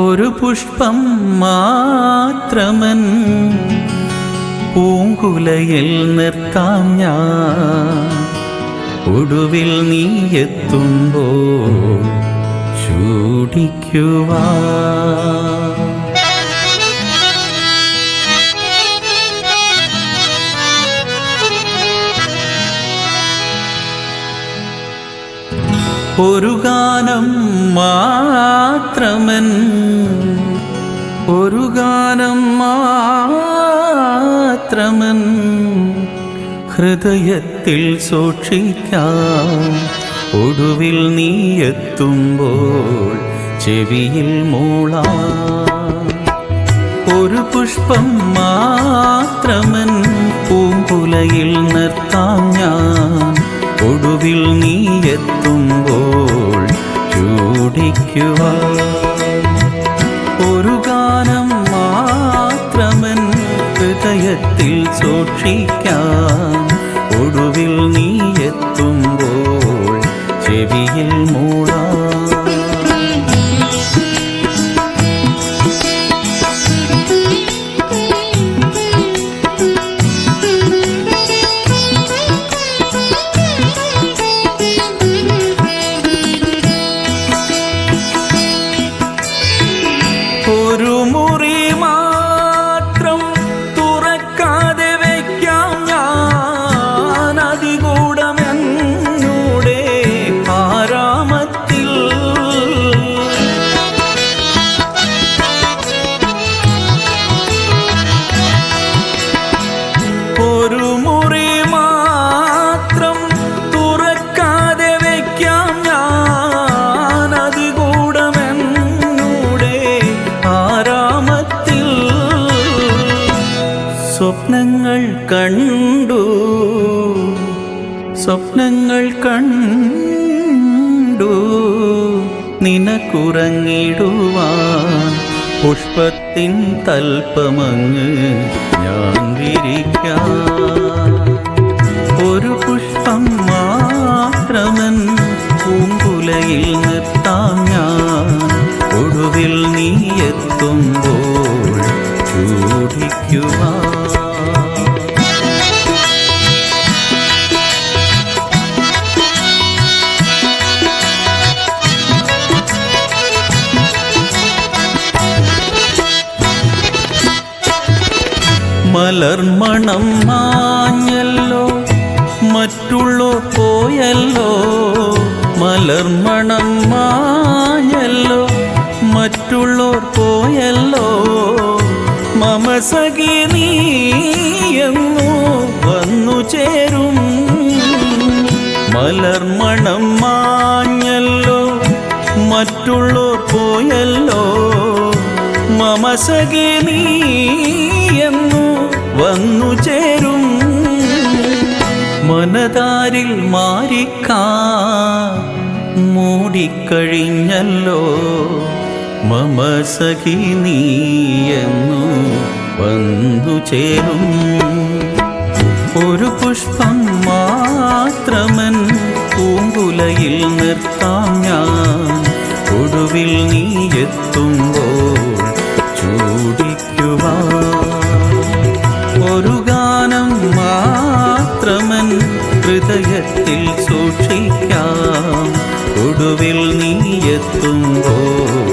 ഒരു പുഷ്പം മാത്രമൻ പൂങ്കുലയിൽ നിർത്താം ഞാൻ. ഒടുവിൽ നീ എത്തുമ്പോൾ ചൂടിക്കുവാ ഒരു ഗാനം മാത്രമൻ. ഒരു ഗാനം മാത്രമൻ. ഹൃദയത്തിൽ സൂക്ഷിക്കാം. ഒടുവിൽ നീ എത്തുമ്പോൾ ചെവിയിൽ മൂള. ഒരു പുഷ്പം മാത്രമൻ. പൂങ്കുലയിൽ നിർത്താം ഞാൻ. ഒടുവിൽ നീ എത്തുമ്പോൾ ചൂടിക്കുക ഒരു ഗാനം മാത്രമൻ ഹൃദയത്തിൽ സൂക്ഷിക്കാൻ ഒടുവിൽ നീ എത്തുമ്പോൾ ചെവിയിൽ മൂളാം കണ്ടു സ്വപ്നങ്ങൾ കണ്ടു? നിനക്കുറങ്ങിടുവാൻ പുഷ്പത്തിൻ തൽപ്പമങ്ങ് ഞാൻ വിരിക്കാം ഒരു പുഷ്പം മാത്രമൻ പൂങ്കുലയിൽ നിർത്താം ഞാൻ. ഒടുവിൽ നീ എത്തുമ്പോൾ ചൂടിക്കുവാ മലർമണം മാഞ്ഞല്ലോ മറ്റുള്ളോർ പോയല്ലോ. മലർമണം മാഞ്ഞല്ലോ മറ്റുള്ളോർ പോയല്ലോ. മമ സഖി നീയെന്നു വന്നു ചേരും. മലർമണം മാഞ്ഞല്ലോ മറ്റുള്ളോർ പോയല്ലോ. മമ സഖി നീയെന്നു വന്നു ചേരും. മനതാരിൽ മാറിക്കാ മൂടിക്കഴിഞ്ഞല്ലോ. മമ സഖി നീയെന്നു വന്നു ചേരും. ഒരു പുഷ്പം മാത്രമൻ പൂങ്കുലയിൽ നിർത്താം ഞാൻ. ഒടുവിൽ നീ എത്തുമ്പോൾ ചൂടിക്കുവാ ഗാനം മാത്രമൻ ഹൃദയത്തിൽ സൂക്ഷിക്കാം. ഒടുവിൽ നീ എത്തുമ്പോൾ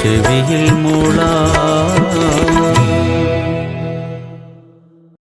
ചെവിയിൽ മൂളാ